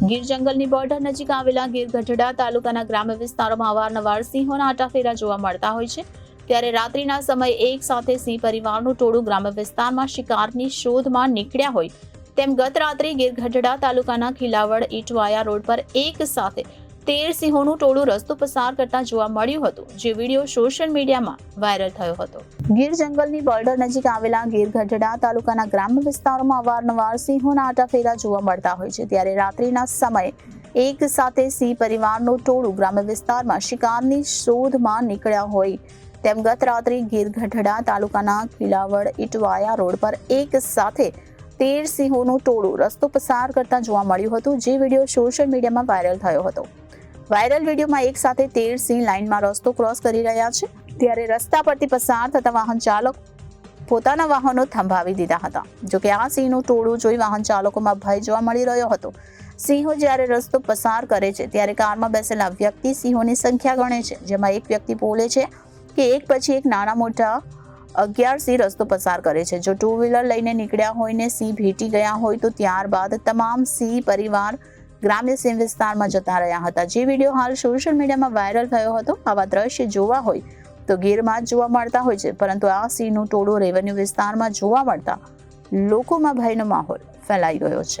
ગીર જંગલની બોર્ડર નજીક આવેલા ગીર ગઢડા તાલુકાના ગ્રામ્ય વિસ્તારોમાં અવારનવાર સિંહોના આટાફેરા જોવા મળતા હોય છે. ત્યારે રાત્રિના સમયે એક સાથે સિંહ પરિવારનું ટોળું ગ્રામ્ય વિસ્તારમાં શિકારની શોધમાં નીકળ્યા હોય. તેમ ગત રાત્રે ગીર ગઢડા તાલુકાના ખીલાવડ ઈટવાયા રોડ પર એક સાથે તેર સિંહોનું ટોળું રસ્તો પસાર કરતા જોવા મળ્યું હતું, જે વીડિયો સોશિયલ મીડિયામાં વાયરલ થયો હતો. ગીર જંગલની બોર્ડર નજીક આવેલા ગીર ગઢડા તાલુકાના ગ્રામ્ય વિસ્તારોમાં અવારનવાર સિંહોના આટાફેરા જોવા મળતા હોય છે. ત્યારે રાત્રિના સમયે એક સાથે સિંહ પરિવારનું ટોળું ગ્રામ્ય વિસ્તારમાં શિકારની શોધમાં નીકળ્યા હોય તેમ ગત રાત્રે ગીર ગઢડા તાલુકાના કિલાવડ ઇટવાયા રોડ પર એક સાથે તેર સિંહોનું ટોળું રસ્તો પસાર કરતા જોવા મળ્યું હતું, જે વીડિયો સોશિયલ મીડિયામાં વાયરલ થયો હતો. વાયરલ વિડીયોમાં એક સાથે તેર સિંહ લાઇનમાં રસ્તો ક્રોસ કરી રહ્યા છે. ત્યારે રસ્તા પરથી પસાર થતા વાહન ચાલક પોતાના વાહનો થંભાવી દીધા હતા. જોકે આ સિંહનું ટોળું જોઈ વાહન ચાલકોમાં ભય જોવા મળી રહ્યો હતો. સિંહો જ્યારે રસ્તો પસાર કરે છે, ત્યારે કારમાં બેસેલા વ્યક્તિ સિંહોની સંખ્યા ગણે છે, જેમાં એક વ્યક્તિ બોલે છે કે એક પછી એક નાના મોટા અગિયાર સિંહ રસ્તો પસાર કરે છે. જો ટુ વ્હીલર લઈને નીકળ્યા હોય ને સિંહ ભેટી ગયા હોય તો ત્યારબાદ તમામ સિંહ પરિવાર ગ્રામ્ય સિંહ વિસ્તારમાં જતા રહ્યા હતા. જે વીડિયો હાલ સોશિયલ મીડિયામાં વાયરલ થયો હતો. આવા દ્રશ્ય જોવા હોય તો ગીરમાં જ જોવા મળતા હોય છે, પરંતુ આ સિંહનું ટોળું રેવન્યુ વિસ્તારમાં જોવા મળતા લોકોમાં ભયનો માહોલ ફેલાઈ ગયો છે.